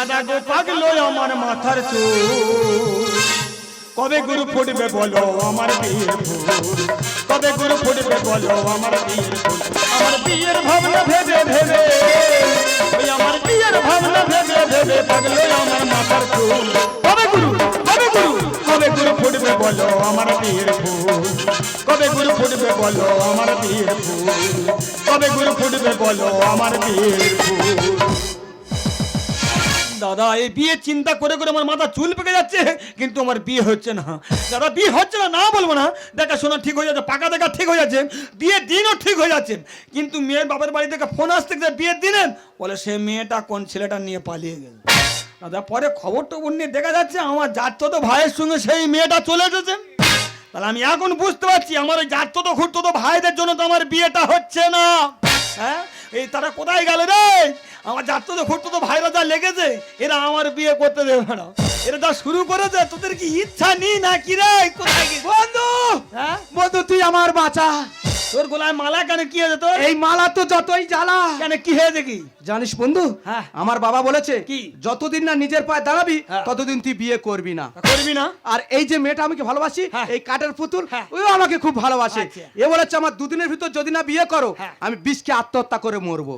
দাদা গো পাগলো আমার মাথার চুল। কবে গুরু ফুটবে বলো আমার বিয়ের ফুল? কবে গুরু ফুটবে বলো আমার বিয়ের ফুল? আমার বিয়ের ভাবনা ভেবে ভেবে, ওই আমার বিয়ের ভাবনা ভেবে ভেবে পাগলো আমার মাথার চুল। কবে গুরু কবে গুরু কবে গুরু ফুটবে বলো আমার বিয়ের ফুল? কবে গুরু ফুটবে বলো আমার বিয়ের ফুল? কবে গুরু ফুটবে বলো আমার বিয়ের ফুল? দাদা, এই বিয়ে চিন্তা করে করে আমার মাথা চুল পেকে যাচ্ছে, কিন্তু আমার বিয়ে হচ্ছে না। দাদা, বিয়ে হচ্ছে না না বলব না। দেখা শোনা ঠিক হয়ে যাচ্ছে, পাকা দেখা ঠিক হয়ে যাচ্ছে বিয়ের দিনও ঠিক হয়ে যাচ্ছে। কিন্তু মেয়ের বাবার বাড়ি থেকে ফোন আসতে বিয়ের দিনের বলে সে মেয়েটা কোন ছেলেটা নিয়ে পালিয়ে গেল। দাদা, পরে খবর টবর নিয়ে দেখা যাচ্ছে আমার যাচ্ছ তো ভাইয়ের সঙ্গে সেই মেয়েটা চলে এসেছে। তাহলে আমি এখন বুঝতে পারছি আমার ওই যাচ্ছ তো ঘুরতো তো ভাইদের জন্য তো আমার বিয়েটা হচ্ছে না। হ্যাঁ? এই তারা কোথায় গেল রে? আমার যাত্রা তো ঘটতো তো ভাইরা যা লেগেছে এরা আমার বিয়ে করতে দেবে না। এরা যা শুরু করেছে তোদের কি ইচ্ছা নেই না কি রে? কোথায় কি বন্ধু! হ্যাঁ? বন্ধু তুই আমার বাঁচা। তোর গোলায় মালা কেন কি হয়েছে তোর এই মালা তো যতই জ্বালা কেন কি হয়েছে কি জানিস বন্ধু হ্যাঁ। আমার বাবা বলেছে কি? যতদিন না নিজের পায়ে দাঁড়াবি হ্যাঁ। ততদিন তুই বিয়ে করবি না করবি না আর এই যে মেয়েটা আমাকে ভালোবাসি হ্যাঁ। এই কাঠের পুতুল হ্যাঁ। ওই আমাকে খুব ভালোবাসে আচ্ছা। এ বলেছে আমার দুদিনের ভিতর যদি না বিয়ে করো। আমি বিষকে আত্মহত্যা করে মরবো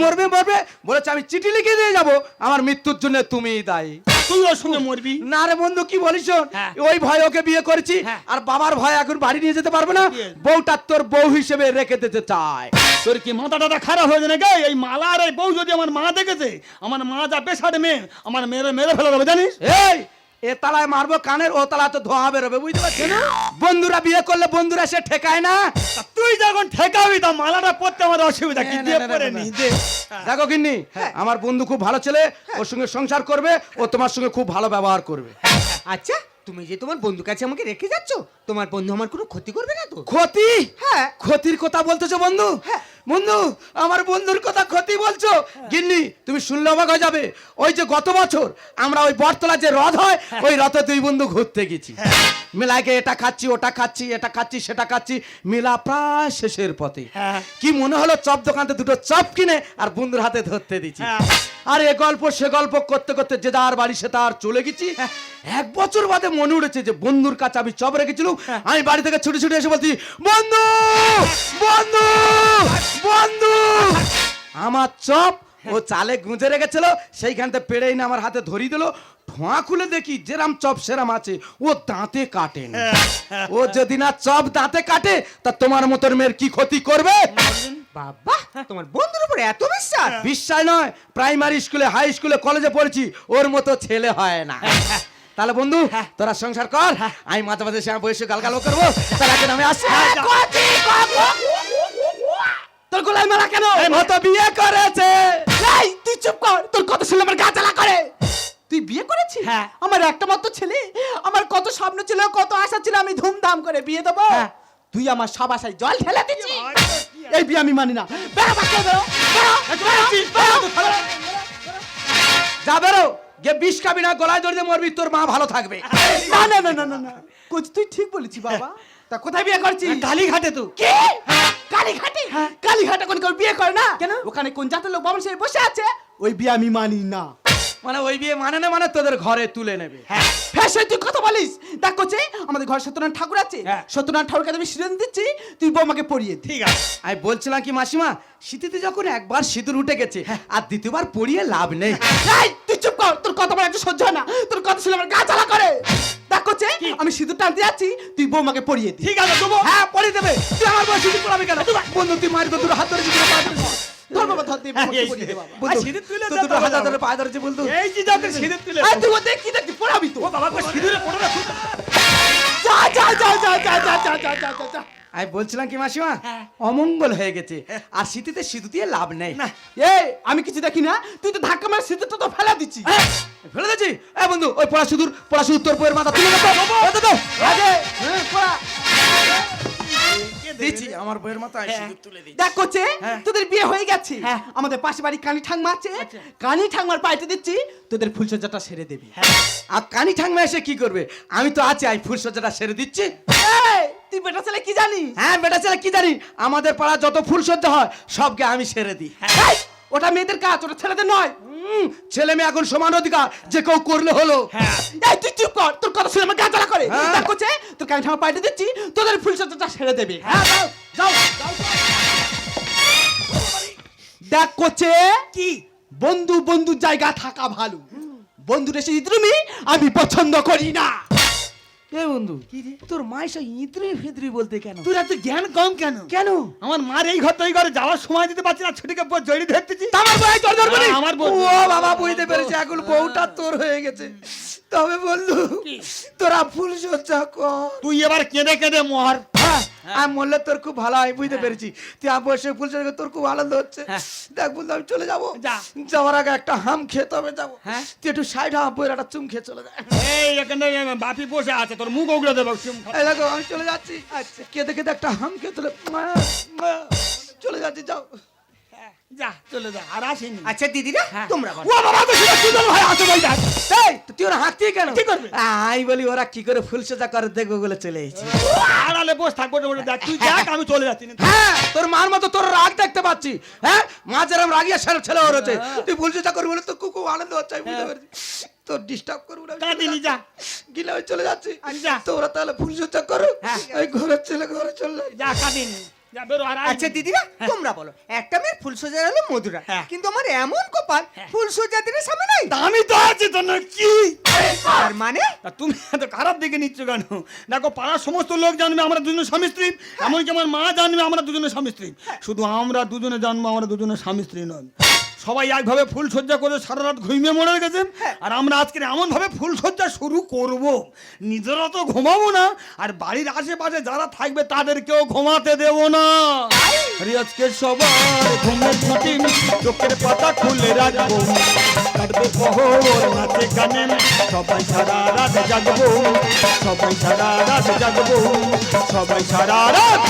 মরবে মরবে বলেছে আমি চিঠি লিখে দিয়ে যাব আমার মৃত্যুর জন্য তুমিই দায়ী তুই ওর সঙ্গে মরবি না রে বন্ধু কি বলিস হ্যাঁ। ওই ভয় ওকে বিয়ে করেছি হ্যাঁ। আর বাবার ভয় এখন বাড়ি নিয়ে যেতে পারবে না। বউটা তোর বউ হিসেবে রেখে দিতে চায় তোর কি মাথা টাটা খারাপ হয়েছে নাকি এই মালা আর এই বউ যদি আমার মা দেখেছে আমার মা যা পেশার মেয়ে আমার মেরে মেরে ফেলে দেবে জানিস এই এ তালায় মারবো কানের ও তালা তো ধোয়া বেরোবে বুঝতে পারছি না? বন্ধুরা বিয়ে করলে বন্ধুরা সে ঠেকায় না? তুই যখন ঠেকাবি তা মালাটা পড়তে আমার অসুবিধা কি? দিয়ে পরে না, দেখো গিন্নি আমার বন্ধু খুব ভালো ছেলে ওর সঙ্গে সংসার করবে ও তোমার সঙ্গে খুব ভালো ব্যবহার করবে। আচ্ছা। তুমি যে তোমার বন্ধু কাছে আমাকে রেখে যাচ্ছ তোমার বন্ধু আমার কোনো ক্ষতি করবে না তো? ক্ষতি? হ্যাঁ। ক্ষতির কথা বলতেছো বন্ধু? বন্ধু আমার বন্ধুর কথা ক্ষতি বলছো? গিন্নি তুমি শুনলে অবাক হয়ে যাবে। ওই যে গত বছর আমরা ওই বটতলা যে রথ হয় ওই রথে দুই বন্ধু ঘুরতে গেছি। মেলাকে এটা খাচ্ছি ওটা খাচ্ছি এটা খাচ্ছি সেটা খাচ্ছি মেলা প্রায় শেষের পথে। হ্যাঁ। কি মনে হলো চপ দোকানতে দুটো চপ কিনে আর বন্ধুর হাতে ধরতে দিচ্ছি? হ্যাঁ। আর এ গল্প সে গল্প করতে করতে যে যার বাড়ি সে তার চলে গেছি। এক বছর বাদে মনে উঠেছে যে বন্ধুর কাছে আমি চপ রেখেছিলাম। আমি বাড়ি থেকে ছুটে ছুটে এসে বলছি বন্ধু! বন্ধু! বন্ধু! আমার চপ ও চালে গুঁজে রেখেছিল সেইখান থেকে পেড়েই না আমার হাতে ধরিয়ে দিল। ঠোঁয়া খুলে দেখি যেরাম চপ সেরাম আছে ও দাঁতে কাটে না। ও যদি না চপ দাঁতে কাটে তা তোমার মতন মেয়ের কি ক্ষতি করবে? বাবা তোমার বন্ধুর উপরে এত বিশ্বাস? বিশ্বাস নয় প্রাইমারি স্কুলে হাই স্কুলে কলেজে পড়েছি ওর মতো ছেলে হয় না। তাহলে বন্ধু তোরা সংসার কর আমি মাঝে মাঝে সে বয়সে গালগালো করব তার আগে আমি আসছি তোর গোলাই মারা কেন? ও তো বিয়ে করেছে। এই তুই চুপ কর তোর কথা শুনলে আমার গা জ্বালা করে? তুই বিয়ে করেছিস হ্যাঁ। আমার একটা মাত্র ছেলে আমার কত স্বপ্ন ছিল কত আশা ছিল আমি ধুমধাম করে বিয়ে দেবো। হ্যাঁ। তুই আমার সব আশায় জল ঢেলে দিচ্ছিস। এই বিয়ে আমি মানি না। বেরো বাচ্চা বেরো বেরো বেরো, বেরো। যা বেরো গে বিষ খাবি না গলায় ধরে মরবি তোর মা ভালো থাকবে। না না না না না না। কোচ তুই ঠিক বলেছিস বাবা। তা কোথায় বিয়ে করছিস? কালীঘাটে তো। কে? কালীঘাটে? কালীঘাটে কোন কেউ বিয়ে করে না? কেন? ওখানে কোন জাতের লোক বামন বসে আছে? ওই বিয়ে আমি মানি না। মানে ওই বিয়ে মানে না মানে তোদের ঘরে তুলে নেবে। ফ্যাশন তুই কথা বলিস। দেখ কোচে আমাদের ঘরে সত্যনারায়ণ ঠাকুর আছে। হ্যাঁ। সত্যনারায়ণ ঠাকুরকে আমি সিঁদুর দিচ্ছি তুই বৌমাকে পরিয়ে দি। ঠিক আছে। আমি বলছিলাম কি মাসিমা শীতিতে যখন একবার সিঁদুর উঠে গেছে আর দ্বিতীয়বার পরিয়ে লাভ নেই। এই, তুই চুপ কর তোর কথা বলা একটু সহ্য হয় না। তোর কথা শুনে আমার গা জ্বালা করে। দেখ কোচে আমি সিঁদুর টানতে যাচ্ছি তুই বৌমাকে পরিয়ে দি। ঠিক আছে দেবো। হ্যাঁ পরিয়ে দেবে। তুই আমার বয়স সিঁদুর পরাবি কেন? বন্ধু তুই মারি দুটো হাত ধরে দিবি ধর বাবা ধর তুই হ্যাঁ, বৌমাকে এই পরিয়ে দে বাবা আর সিঁদুর তুলে তুই দুটো বাবা। ধরে পায়ে ধরেছে বলতো এই যে যাকে সিঁদুর তুলে এই, তুই ওদের দেখি পড়াবি তো বাবা সিঁদুরে পড়ে না যা যা যা যা যা যা যা যা যা যা যা আমি বলছিলাম কি মাসিমা অমঙ্গল হয়ে গেছে আর শীতিতে সিঁদুর দিয়ে লাভ নেই। এই আমি কিছু দেখি না তুই তো ধাক্কা মার সিঁদুরটা তো ফেলা দিচ্ছি হ্যাঁ, ফেলে দিচ্ছি এ বন্ধু ওই পড়া সুদূর পড়া সুদূর তোর বইয়ের মাথা তুলে দে তো। এ দে তো। আগে হ্যাঁ, পড়া। দিচ্ছি আমার বইয়ের মাথায় সিঁদুর তুলে দিই দেখ কোচে হ্যাঁ। তোদের বিয়ে হয়ে গেছে। হ্যাঁ। আমাদের পাশে বাড়ি কানি ঠাংমা আছে। কানি ঠাংমার পাইতে দিচ্ছি তোদের ফুলসজ্জাটা সেরে দিবি। আর কানি ঠাংমা এসে কি করবে? আমি তো আছি আই ফুলসজ্জাটা সেরে দিচ্ছি। এই, তুই বেটা ছেলে কি জানিস? হ্যাঁ বেটা ছেলে কি জানি? আমাদের পাড়া যত ফুলসজ্জা হয় সবকে আমি সেরে দিই। ওটা মেয়েদের কাজ ওটা ছেলেদের নয়। ছেলে মেয়ে এখন সমান অধিকার যে কেউ করলে হলো। হ্যাঁ। এই তুই চুপ কর তোর কথা শুনে আমার গা জ্বালা করে। হ্যাঁ। করছে তোর কানে ঠামা পাইতে দিচ্ছি তোদের ফুল সজ্জাটা সেরে দেবে। হ্যাঁ। যাও যাও দেখ করছে কি? বন্ধু বন্ধু জায়গা থাকা ভালো। বন্ধুর এসে ইদ্রুমি আমি পছন্দ করি না। এ বন্ধু তোর মায়ের সব ইঁদরি ফিদরি বলতে কেন? তোর এত জ্ঞান কম কেন? কেন? আমার মার এই ঘর তো এই ঘরে যাওয়ার সময় দিতে পারছি না ছুটিকে জড়ি ধরতেছি। আমার বই তোর ধরবো না। আমার ও বাবা বুঝতে পেরেছি এখন বউটা তোর হয়ে গেছে। তবে বন্ধু তোরা ফুল সজ্জা কর। তুই এবার কেঁদে কেঁদে মর। হ্যাঁ, আমি বললে তোর খুব ভালো হয় বুঝতে পেরেছি। তুই বসে ফুল তোর খুব আনন্দ হচ্ছে। দেখ বন্ধু আমি চলে যাব। যাওয়ার আগে একটা হাম খেতে হবে যাব। হ্যাঁ। তুই একটু সাইড হাম বইয়ের একটা চুম খেয়ে চলে যায় এই এখানে বাপি বসে আছে তোর মুখ উগড়ে দেবো এই দেখো আমি চলে যাচ্ছি। আচ্ছা। কেঁদে কেঁদে একটা হাম খেয়ে চলে চলে যাচ্ছি যাও। যা চলে যা আর আসেনি। আচ্ছা দিদিরা হ্যাঁ। তোমরা ও বাবা তো সেটা সুন্দর ভাই আসো ভাই যাক। এই তুই ওরা হাঁকতি কেন? কি করবে? আমি বলি ওরা কি করে ফুল সজ্জা করে দেখব বলে চলে এসেছি। আড়ালে বস থাকব বলে দেখ। তুই দেখ আমি চলে যাচ্ছি। হ্যাঁ তোর মার মতো তোর রাগ দেখতে পাচ্ছি। হ্যাঁ মা যেরকম রাগিয়া ছেলে ছেলে ওর হচ্ছে। তুই ভুল চেষ্টা করবি বলে তোর খুব খুব আনন্দ হচ্ছে আমি বুঝতে পারছি। তোর ডিস্টার্ব করব না যা। গিলে চলে যাচ্ছি। যা। তোরা তাহলে ফুল চর্চা করো। ওই ঘরের ছেলে ঘরে চলে যা কাঁদিনি আচ্ছা দিদিরা তোমরা বলো একটা মেয়ের ফুল সোজা হলো মধুরা হ্যাঁ। কিন্তু আমার এমন কপাল ফুল সোজা দিনের সামনে নাই। আমি তো আছি তো কি? মানে? তুমি এত খারাপ দিকে নিচ্ছ কেন? দেখো পাড়ার সমস্ত লোক জানবে আমরা দুজনে স্বামী স্ত্রী এমনকি আমার মা জানবে আমরা দুজনে স্বামী স্ত্রী। শুধু আমরা দুজনে জানব আমরা দুজনে স্বামী স্ত্রী নয়। সবাই একভাবে ফুল সজ্জা করে সারা রাত ঘুমিয়ে মরে গেছেন। আর আমরা আজকে এমন ভাবে ফুল সজ্জা শুরু করব। নিজেরা তো ঘুমাবো না আর বাড়ির আশেপাশে যারা থাকবে তাদেরকেও ঘুমাতে দেব না। আরে আজকে সবার ঘুমের ছুটি চোখের পাতা খুলে রাখব। কাটবে পহর নাচে গানে সবাই সারা রাত জাগবো। সবাই সারা রাত জাগবো। সবাই সারা রাত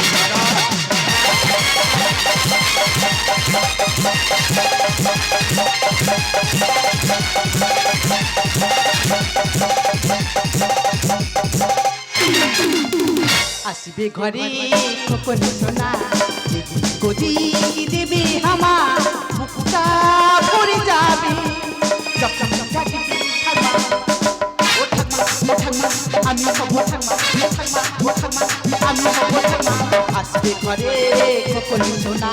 আসবে ঘরে খোকন সোনা। গদি দেবে হামা মুখটা পড়ে যাবে। আমি হব ঠাকমা ঠাকমা ঠাকমা, আমি হব ঠাকমা। আসবে ঘরে খোকন সোনা।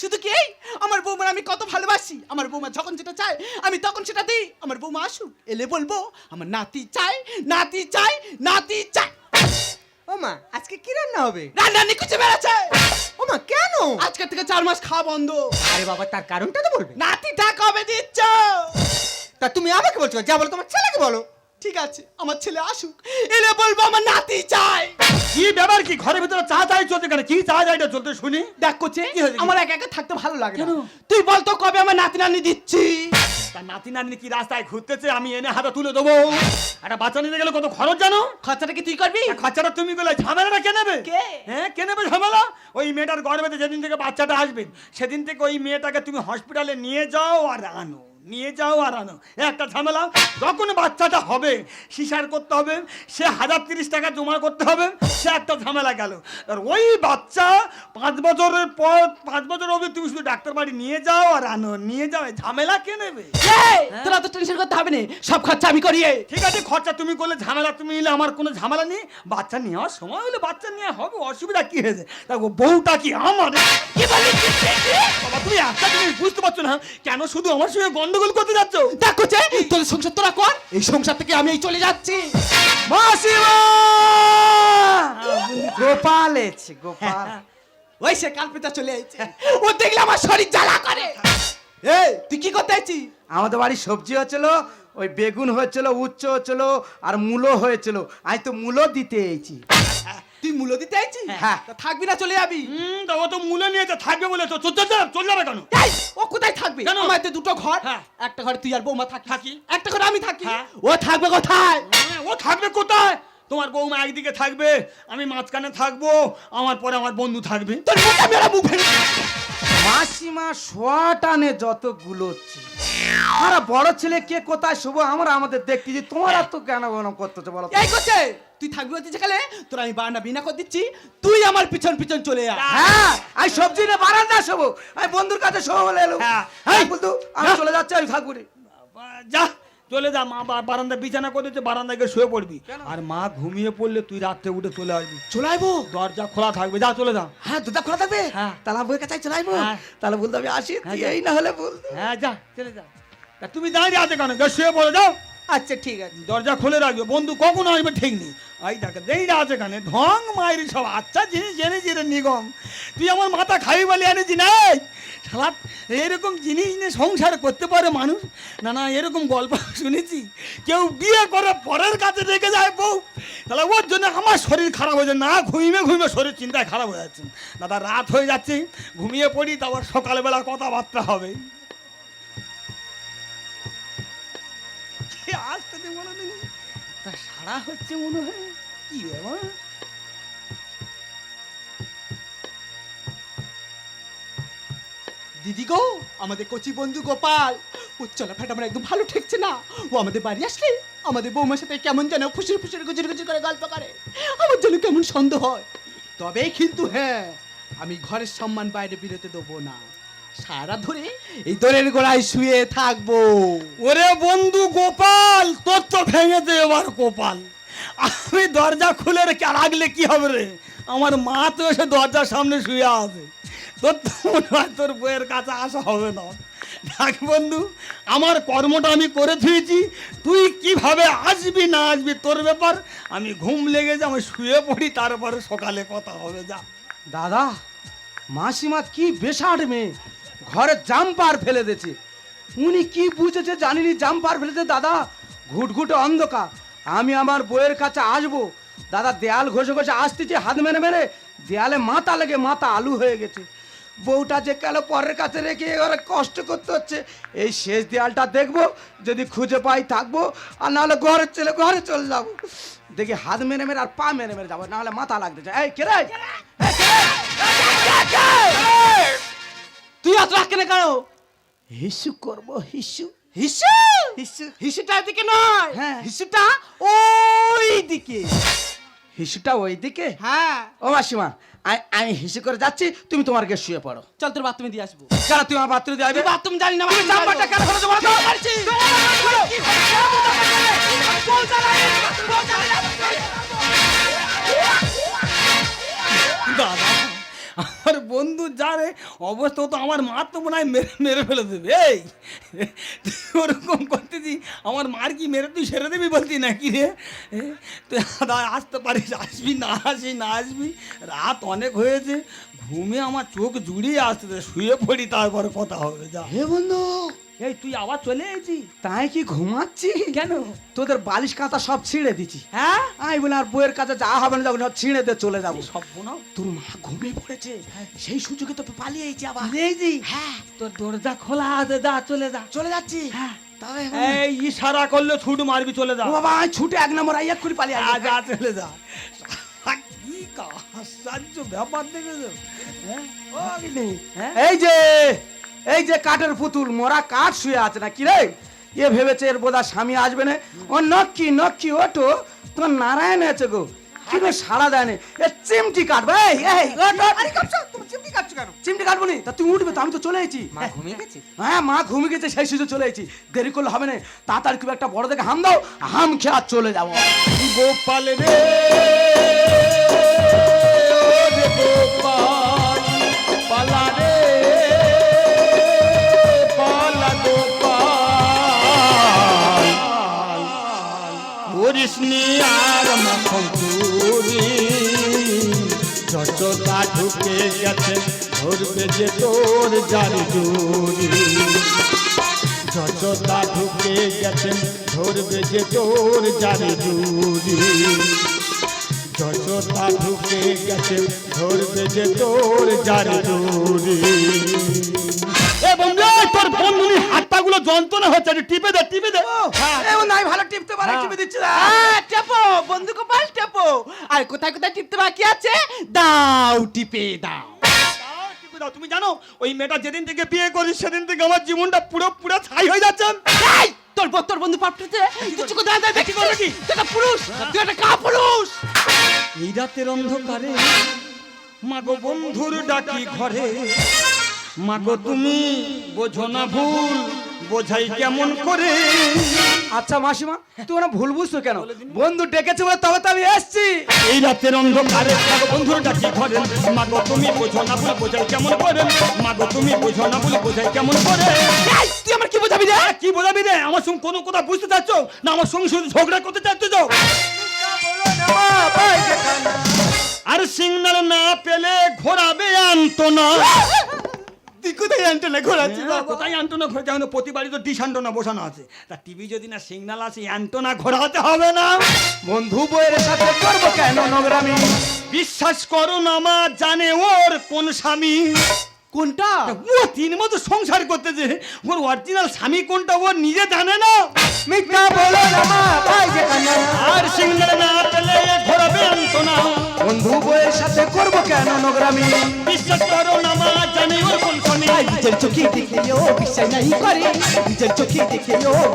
শুধু কি এই, আমার বৌমার আমি কত ভালোবাসি। আমার বৌমা যখন যেটা চায় আমি তখন সেটা দিই। আমার বৌমা আসুক এলে বলব আমার নাতি চাই নাতি চাই নাতি চাই ও মা আজকে কি রান্না হবে? রান্না নি নিকুচে বেড়াচ্ছে। ও মা কেন? আজকের থেকে চার মাস খাওয়া বন্ধ। আরে বাবা তার কারণটা তো বলবে। নাতিটা কবে দিচ্ছ? তা তুমি আমাকে বলছো যা বলো তোমার ছেলেকে বলো। ঠিক আছে আমার ছেলে আসুক। এলে বলব আমার নাতি চাই কি ব্যাপার কি? ঘরের ভিতরে চা চাই চলতে কেন? কি চা চাইটা চলতে শুনি? দেখ করছে আমার একা একা থাকতে ভালো লাগে না। তুই বল তো কবে আমার নাতি নানি দিচ্ছি? তা নাতি নাতনি কি রাস্তায় ঘুরতেছে আমি এনে হাতে তুলে দেবো। একটা বাচ্চা নিতে গেলে কত খরচ জানো? খরচাটা কি তুই করবি? খরচাটা তুমি গেলে ঝামেলাটা কে নেবে? কে? হ্যাঁ কে নেবে ঝামেলা? ওই মেয়েটার গর্ভেতে যেদিন থেকে বাচ্চাটা আসবে সেদিন থেকে ওই মেয়েটাকে তুমি হসপিটালে নিয়ে যাও আর আনো। নিয়ে যাও আর আনো একটা ঝামেলা যখন বাচ্চাটা হবে সিসার করতে হবে সে হাজার তিরিশ টাকা জমা করতে হবে সে একটা ঝামেলা গেল। আর ওই বাচ্চা পাঁচ বছরের পর পাঁচ বছর অবধি তুমি শুধু ডাক্তার বাড়ি নিয়ে যাও আর আনো নিয়ে যাও ঝামেলা কে নেবে? এই, তোরা তো টেনশন করতে হবে না সব খরচা আমি করিয়ে ঠিক আছে খরচা তুমি করলে ঝামেলা তুমি নিলে আমার কোনো ঝামেলা নেই। বাচ্চা নেওয়ার সময় হলে বাচ্চা নিয়ে হবে অসুবিধা কি হয়েছে? দেখো বউটা কি আমার? বাবা তুমি একটা জিনিস বুঝতে পারছ না কেন শুধু আমার সঙ্গে গন্ডগোল করতে যাচ্ছ? দেখ করছে তোর সংসার তোরা কর। এই সংসার থেকে আমি এই চলে যাচ্ছি। মাসিমা! গোপাল এসছে গোপাল। ওই সে কালপিতা চলে আইছে ও দেখলে আমার শরীর জ্বালা করে। এই তুই কি করতে আইছিস আমাদের বাড়ি সবজি হচ্ছিল ওই বেগুন হয়েছিল উচ্চ হচ্ছিল আর মূলো হয়েছিল। আমি তো মূলো দিতে এসেছি তুই মূল্য দিতে আইছিস? হ্যাঁ। তা থাকবি না চলে যাবি। হুম তা ও তো মূলে নিয়েছে থাকবে বলে তো। চল চল চল, যাবে কেন? এই, ও কোথায় থাকবে? কেন? আমার তো দুটো ঘর হ্যাঁ। একটা ঘরে তুই আর বৌমা থাকি থাকি। একটা ঘরে আমি থাকি। হ্যাঁ। ও থাকবে কোথায়? ও থাকবে কোথায়? তোমার বৌমা একদিকে থাকবে আমি মাঝখানে থাকব আমার পরে আমার বন্ধু থাকবে। তোর মোটা মেরা মুখ ভেঙে মাসিমা শোয়া টানে যত গুলোচ্ছে আমরা বড় ছেলে কে কোথায় শুভ? আমরা আমাদের দেখতেছি তোমার আর তো কেন কেন করতেছে বলো? এই করছে? তুই থাকবি হচ্ছে যেখানে তোর আমি বারান্দা বিনা করে দিচ্ছি। তুই আমার পিছন পিছন চলে যা হ্যাঁ আমি সবজি নিয়ে বারান্দা শোবো। আমি বন্ধুর কাছে শোবো বলে এলো। হ্যাঁ। হ্যাঁ বলতো আমি চলে যাচ্ছি আমি থাকব রে। যা। চলে যা মা বারান্দা বিছানা করে দিচ্ছে বারান্দা গিয়ে শুয়ে পড়বি। আর মা ঘুমিয়ে পড়লে তুই রাত্রে উঠে চলে আসবি। চলে আইবো দরজা খোলা থাকবে যা চলে যা। হ্যাঁ দরজা খোলা থাকবে? হ্যাঁ। তালা বইয়ের কাছে চলে আইবো হ্যাঁ। তাহলে বলতে আমি আসি হ্যাঁ, এই না হলে বল। হ্যাঁ যা চলে যা। তা তুমি দাঁড়িয়ে আছে কেন? গিয়ে শুয়ে পড়ে যাও। আচ্ছা ঠিক আছে। দরজা খুলে রাখবে। বন্ধু কখন আসবে ঠিক নেই। আছে ঢং মায়ের সব। আচ্ছা জিনিস নিগম। তুই মাথা খাবি বলে এরকম জিনিস নিয়ে সংসার করতে পারে মানুষ? না না, এরকম গল্প শুনেছি। কেউ বিয়ে করে পরের কাছে রেখে যায় বউ। তাহলে ওর জন্য আমার শরীর খারাপ হয়ে যায় না, ঘুমিয়ে ঘুমিয়ে শরীর চিন্তায় খারাপ হয়ে যাচ্ছে। দাদা রাত হয়ে যাচ্ছে। ঘুমিয়ে পড়ি তারপর সকালবেলা কথাবার্তা হবে। আসতে মনে নেই তা সারা হচ্ছে মনে হয়। কি ব্যাপার? দিদি গো, আমাদের কচি বন্ধু গোপাল। ও চলাফেরাটা আমার একদম ভালো ঠেকছে না। ও আমাদের বাড়ি আসলে আমাদের বৌমার সাথে কেমন যেন ফুসুর ফুসুর গুজুর গুজুর করে গল্প করে। আমার যেন কেমন সন্দেহ হয়। তবে কিন্তু হ্যাঁ আমি ঘরের সম্মান বাইরে বেরোতে দেবো না। সারা ধরে এই দোলের গোড়ায় শুয়ে থাকব। ওরে বন্ধু গোপাল তোর তো ভেঙেছে এবার গোপাল। আমি দরজা খুলে রেখে রাখলে কি হবে রে? আমার মা তো এসে দরজার সামনে শুয়ে আছে। তোর তো মনে হয় তোর বইয়ের কাছে আসা হবে না। দেখ বন্ধু আমার কর্মটা আমি করে থুয়েছি তুই কীভাবে আসবি না আসবি তোর ব্যাপার আমি ঘুম লেগেছে আমি শুয়ে পড়ি তারপরে সকালে কথা হবে যা। দাদা মাসিমা কি বেসাট মেয়ে? ঘরে জাম্পার ফেলে দিয়েছে। উনি কি বুঝেছে জানিনি? জাম্পার ফেলেছে দাদা। ঘুটঘুটে অন্ধকার। আমি আমার বইয়ের কাছে আসব। দাদা, দেয়াল ঘষে ঘষে আসতেছে হাত মেরে মেরে, দেয়ালে মাথা লেগে মাথা আলু হয়ে গেছে। বউটা যে গেল পরের কাছে রেখে এবারে কষ্ট করতে হচ্ছে? এই শেষ দেয়ালটা দেখব, যদি খুঁজে পাই থাকব, আর নাহলে ঘরে চলে ঘরে চলে যাব। দেখি হাত মেরে মেরে আর পা মেরে মেরে যাব, নাহলে মাথা লাগতে চায়। এই, কে রে? রে? তুই এত রাখ কেন কেন হিসু করব হিসু। হিসু? হিসু। হিসুটা দিকে নয়। হ্যাঁ। হিসুটা ওই দিকে হিসুটা ওই দিকে হ্যাঁ। ও মাসিমা আমি আমি হিসু করে যাচ্ছি তুমি তোমার গিয়ে শুয়ে পড়ো। চল তোর বাথরুমে দিয়ে আসব। কেন তুমি আমার বাথরুমে দিয়ে আসবে? বাথরুম জানি না তুমি জাম্পারটা কেন ফেলেছো বলো তো? দাদা বন্ধু, যা রে, অবস্থা তো আমার মার তো মনে হয় মেরে মেরে ফেলে দেবে। এই, ওরকম করতেছি, আমার মার কি মেরে তুই সেরে দেবি বলতি নাকি রে? তুই আসতে পারিস, আসবি না আসি না আসবি? রাত অনেক হয়েছে, ঘুমে আমার চোখ জুড়িয়ে আসতে শুয়ে পড়ি, তারপরে কথা হবে, যা। হে বন্ধু এই তুই আবার চলে এসেছি তাই কি ঘুমাচ্ছি? কেন? তোদের বালিশ কাঁথা সব ছিঁড়ে দিচ্ছি হ্যাঁ? আমি বলে আর বইয়ের কাছে যা হবে না যখন ছিঁড়ে দিয়ে চলে যাব। সব না তোর মা ঘুমিয়ে পড়েছে। সেই সুযোগে তো পালিয়েছি আবার। বুঝেছি হ্যাঁ। তোর দরজা খোলা আছে যা চলে যা। চলে যাচ্ছি। হ্যাঁ। তবে এই ইশারা করলে ছুট মারবি চলে যা। বাবা ছুটে এক নম্বর আইয়া করে পালিয়ে যা আসব। চলে যা। কি আশ্চর্য ব্যাপার দেখেছ। হ্যাঁ? হ্যাঁ? এই যে! এই যে কাঠের পুতুল মোরা কাঠ শুয়ে আছে না কি রে? এ ভেবেছে এর বোধা স্বামী আসবে না। ও নক্কি নক্কি ওটো তোমার নারায়ণ আছে গো। কিন্তু সারা দেয় না? এ চিমটি এই। আরে কাপছো? তুমি চিমটি কাটছো কেন? চিমটি কাটবো নি? তা তুমি উঠবে তো আমি তো চলে এসেছি। মা ঘুমিয়ে গেছে? হ্যাঁ মা ঘুমিয়ে গেছে সেই সুযোগ চলে এসেছি। দেরি করলে হবে না। তাড়াতাড়ি খুব একটা বড় দেখে হাম দাও হাম খেয়ে আর চলে যাব। গোপাল রে। গেছে ধরবে যে তোর জারি জুরি যতটা ঢুকে গেছেন ধরবে যে তোর জারি জুরি যতটা ঢুকে গেছেন ধরবে যে তোর জারি জুরি এ বন্ধু এই তোর বন্ধুনি হাতটা গুলো যন্ত্রণা হচ্ছে টিপে দে টিপে দে। হ্যাঁ। এ নাই ভালো টিপতে পারে টিপে দিচ্ছি না হ্যাঁ, টেপ বন্ধুকে পাল্টাবো আর কোথায় কোথায় টিপতে বাকি আছে? দাও টিপে দাও। দাও, তুমি জানো ওই মেয়েটা যেদিন থেকে বিয়ে করি সেদিন থেকে আমার জীবনটা পুরো পুরো ছাই হয়ে যাচ্ছে। তোর বত্তর তোর বন্ধু পাপটাতে দাঁড়া দাঁড়া দেখি করো কি তুই একটা পুরুষ তুই একটা কা পুরুষ এই রাতের অন্ধকারে মাগো বন্ধুর ডাকি ঘরে। মাগো তুমি বোঝো না ভুল। বোঝাই কেমন করে? আচ্ছা মাসিমা তুই ওরা ভুল বুঝছ কেন? বন্ধু ডেকেছে বলে তবে তো আমি এসছি। এই রাতের অন্ধকারে মাগো বন্ধুর ডাকি ঘরে মাগো তুমি বোঝো না ভুল বোঝাই কেমন করে? মা মাগো তুমি বোঝো না ভুল বোঝাই কেমন করে? তুই আমার কি বোঝাবি রে? কি বোঝাবি রে? আমার সঙ্গে কোনো কথা বুঝতে চাচ্ছ? না আমার সঙ্গে শুধু ঝগড়া করতে চাচ্ছ তো? আর সিগন্যাল না পেলে ঘোরাবে আনতো না। তুই কোথায় না হ্যাঁ, কোথায় অ্যান্টোনা ঘোরা যেমন প্রতি বাড়ি তো ডিশ অ্যান্টোনা বসানো আছে। তা টিভি যদি না সিগন্যাল আছে অ্যান্টোনা ঘোরাতে হবে না। বন্ধু বইয়ের সাথে করব কেন নোংরামি? বিশ্বাস করো না মা জানে ওর কোন স্বামী। কোনটা? ও তিন মতো সংসার করতেছে। ওর অরিজিনাল স্বামী কোনটা ও নিজে জানে না। মিথ্যা বলো না মা ভাই আর না পেলে ঘোরাবে অ্যান্টোনা বন্ধু বইয়ের সাথে করব কেন নোংরামি? বিশ্বাস করো না মা জানে ওর নিজের চোখে বিশ্বাস নাই করে। নিজের চোখে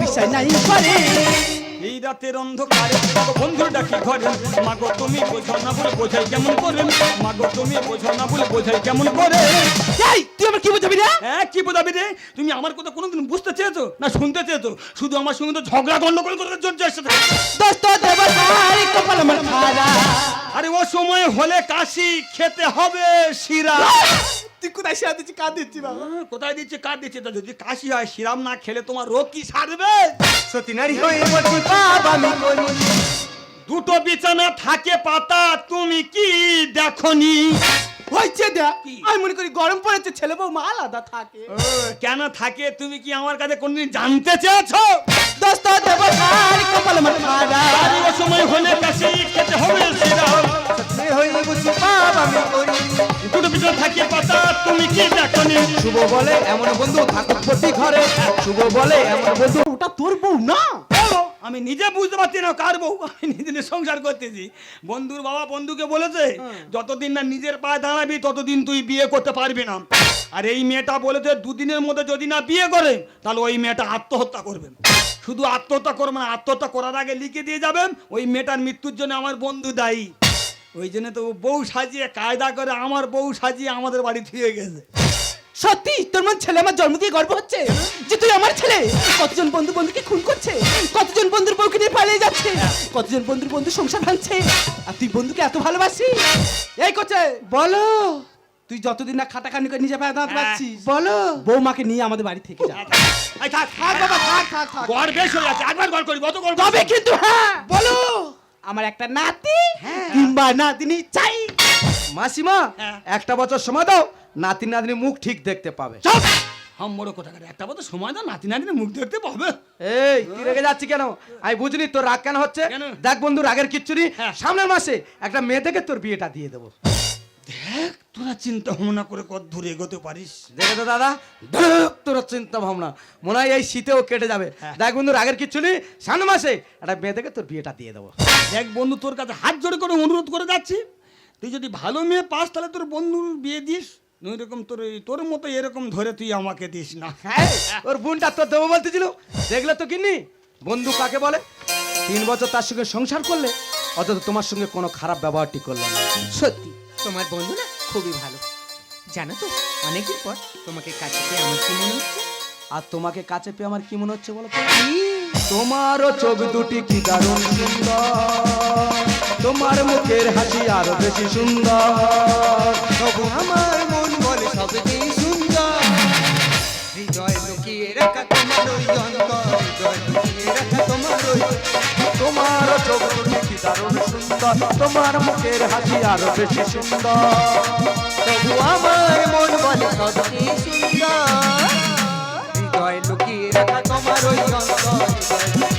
বিশ্বাস নাই করে। এই রাতের অন্ধকারে বন্ধুর ডাকি ঘরে। মাগো তুমি বোঝো না বলে বোঝাই কেমন করে। মাগো তুমি বোঝো না বলে বোঝাই কেমন করে। এই তুই আমার কি বোঝাবি রে? হ্যাঁ কি বোঝাবি রে? তুমি আমার কথা কোনোদিন বুঝতে চেয়েছো না শুনতে চেয়েছো? শুধু আমার সঙ্গে তো ঝগড়া গন্ডগোল করতে জন্য চেষ্টা দোস্ত দেব তার কপাল আমার আরে ও সময় হলে কাশি খেতে হবে শিরা। তুই কোথায় শিয়া দিচ্ছি? বাবা কোথায় দিচ্ছে কার দিচ্ছে? তা যদি কাশি হয় শিরাম না খেলে তোমার রোগ কি সারবে? নারী হয়ে আমি করি দুটো বিছানা থাকে পাতা তুমি কি দেখনি? হয়েছে দেখ? আমি মনে করি গরম পড়েছে ছেলে বউ মা আলাদা থাকে। কেন থাকে? তুমি কি আমার কাছে কোনদিন জানতে চেয়েছো? দোস্ত দেব তার কপাল আমার খারা আরে ও সময় হলে কাশি খেতে হবে শিরাম সত্যি বলছি আমি করি দুটো বিছানা থাকে পাতা তুমি কি দেখনি শুভ বলে এমন বন্ধু থাকুক প্রতি ঘরে শুভ বলে এমন বন্ধু ওটা তোর বউ না আমি নিজে বুঝতে পারছি না কার বউ আমি নিজে সংসার করতেছি। বন্ধুর বাবা বন্ধুকে বলেছে যতদিন না নিজের পায়ে দাঁড়াবি ততদিন তুই বিয়ে করতে পারবি না। আর এই মেয়েটা বলেছে দুদিনের মধ্যে যদি না বিয়ে করে তাহলে ওই মেয়েটা আত্মহত্যা করবে। শুধু আত্মহত্যা করবে না আত্মহত্যা করার আগে লিখে দিয়ে যাবেন ওই মেয়েটার মৃত্যুর জন্য আমার বন্ধু দায়ী। ওই জন্য তো বউ সাজিয়ে কায়দা করে আমার বউ সাজিয়ে আমাদের বাড়ি থুয়ে গেছে। সত্যি তোর মন ছেলে আমার জন্ম দিয়ে গর্ব হচ্ছে? যে তুই আমার ছেলে? কতজন বন্ধু বন্ধুকে খুন করছে? কতজন বন্ধুর বউকে নিয়ে পালিয়ে যাচ্ছে? কতজন বন্ধুর বন্ধু সংসার ভাঙছে? আর তুই বন্ধুকে এত ভালোবাসি এই করছে বলো। তুই যতদিন না খাটাখানি করে নিজে পায়ে দাঁড়াতে হ্যাঁ। বলো। বৌমাকে নিয়ে আমাদের বাড়ি থেকে যা। এই থাক থাক বাবা থাক থাক থাক। গড় বেশ হয়ে যাচ্ছে একবার গড় করি কত গড় তবে কিন্তু হ্যাঁ বলো। আমার একটা নাতি কিংবা নাতিনি চাই। মাসিমা হ্যাঁ। একটা বছর সময় দাও নাতি নাতনি মুখ ঠিক দেখতে পাবে। চুপ! হাম বড় কথা কাটে একটা বছর সময় দাও নাতি নাতির মুখ দেখতে পাবে। এই তুই রেগে যাচ্ছি কেন? আমি বুঝলি তোর রাগ কেন হচ্ছে? দেখ বন্ধু রাগের কিচ্ছু নেই। হ্যাঁ। সামনের মাসে একটা মেয়ে থেকে তোর বিয়েটা দিয়ে দেবো। দেখ তোরা চিন্তা ভাবনা করে কত দূরে এগোতে পারিস। দেখে তো দাদা দেখ তোর চিন্তা ভাবনা। মনে হয় এই শীতেও কেটে যাবে। হ্যাঁ। দেখ বন্ধু রাগের কিচ্ছু নেই। সামনের মাসে একটা মেয়ে থেকে তোর বিয়েটা দিয়ে দেবো। দেখ বন্ধু তোর কাছে হাত জোড়ে করে অনুরোধ করে যাচ্ছি। তুই যদি ভালো মেয়ে পাস তাহলে তোর বন্ধুর বিয়ে দিস। এরকম তোর তোর মতো এরকম ধরে তুই আমাকে দিস না। হ্যাঁ ওর বোনটা তোর দেবো বলতেছিল। দেখলে তো কিনি বন্ধু কাকে বলে? তিন বছর তার সঙ্গে সংসার করলে অথচ তোমার সঙ্গে কোনো খারাপ ব্যবহারটি করলে না। সত্যি তোমার বন্ধু না খুবই ভালো। জানো তো অনেকদিন পর তোমাকে কাছে পেয়ে আমার কি মনে হচ্ছে? আর তোমাকে কাছে পেয়ে আমার কি মনে হচ্ছে বলো তো? তোমারও চোখ দুটি কি দারুণ সুন্দর? তোমার মুখের হাসি আরও বেশি সুন্দর। তখন আমার মন বলে সবচেয়ে সুন্দর? হৃদয় লুকিয়ে রাখা তোমার ওই অন্তর হৃদয় লুকিয়ে রাখা তোমার ওই তোমার চোখ দুটি দারুণ সুন্দর। তোমার মুখের হাসি আরও বেশি সুন্দর। তবু আমার মন বলে সবচেয়ে সুন্দর? হৃদয় লুকিয়ে রাখা তোমার ওই অন্তর